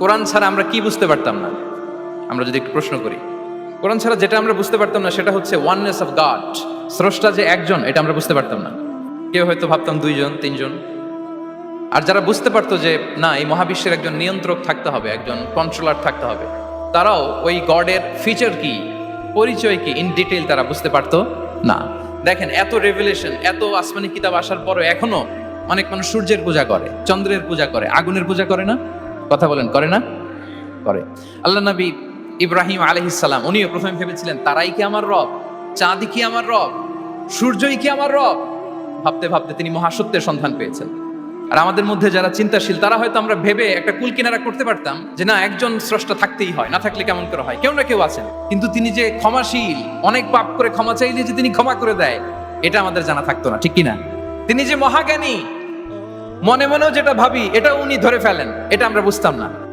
কোরআন ছাড়া আমরা কি বুঝতে পারতাম না? আমরা যদি একটু প্রশ্ন করি, কোরআন ছাড়া যেটা আমরা বুঝতে পারতাম না সেটা হচ্ছে ওয়াননেস অফ গড স্রষ্টা যে একজন, এটা আমরা বুঝতে পারতাম না। কেউ হয়তো ভাবতাম দুইজন, তিনজন। আর যারা বুঝতে পারতো যে না, এই মহাবিশ্বের একজন নিয়ন্ত্রক থাকতে হবে, একজন কন্ট্রোলার থাকতে হবে, তারাও ওই গডের ফিচার কি, পরিচয় কি ইন ডিটেইল তারা বুঝতে পারতো না। দেখেন, এত রেভেলেশন এত আসমানি কিতাব আসার পরও এখনও অনেক মানুষ সূর্যের পূজা করে, চন্দ্রের পূজা করে, আগুনের পূজা করে না? কথা বলেন, করে না? করে। আল্লাহ নবী ইব্রাহিম আলহিসাল্লাম উনিও প্রথমে ভেবেছিলেন, তারাই কি আমার রব? চাঁদই কি আমার রব? সূর্যই কি আমার রব? ভাবতে ভাবতে তিনি মহাসত্যের সন্ধান পেয়েছেন। আর আমাদের মধ্যে যারা চিন্তাশীল, তারা হয়তো আমরা ভেবে একটা কুল কিনারা করতে পারতাম যে না, একজন স্রষ্টা থাকতেই হয়, না থাকলে কেমন করে হয়? কেউ না কেউ আছেন। কিন্তু তিনি যে ক্ষমাশীল, অনেক পাপ করে ক্ষমা চাইলে যে তিনি ক্ষমা করে দেয়, এটা আমাদের জানা থাকতো না, ঠিক কিনা তিনি যে মহাজ্ঞানী মনে মনেও যেটা ভাবি এটা উনি ধরে ফেলেন এটা আমরা বুঝতাম না।